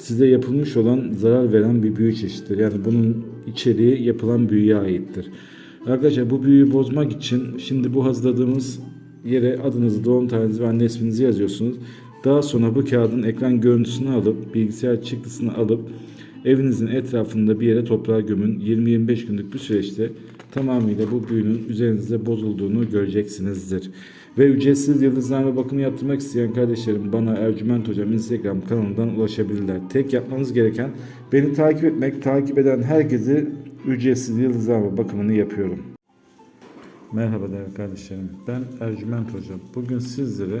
Size yapılmış olan zarar veren bir büyü çeşididir. Yani bunun içeriği yapılan büyüye aittir. Arkadaşlar bu büyüyü bozmak için şimdi bu hazırladığımız yere adınızı, doğum tarihinizi ve anne isminizi yazıyorsunuz. Daha sonra bu kağıdın ekran görüntüsünü alıp bilgisayar çıktısını alıp evinizin etrafında bir yere toprağa gömün. 20-25 günlük bir süreçte tamamıyla bu büyünün üzerinizde bozulduğunu göreceksinizdir. Ve ücretsiz yıldızlama bakımı yaptırmak isteyen kardeşlerim bana Ercüment Hocam Instagram kanalından ulaşabilirler. Tek yapmanız gereken beni takip etmek, takip eden herkese ücretsiz yıldızlama bakımını yapıyorum. Merhaba değerli kardeşlerim. Ben Ercüment Hocam. Bugün sizlere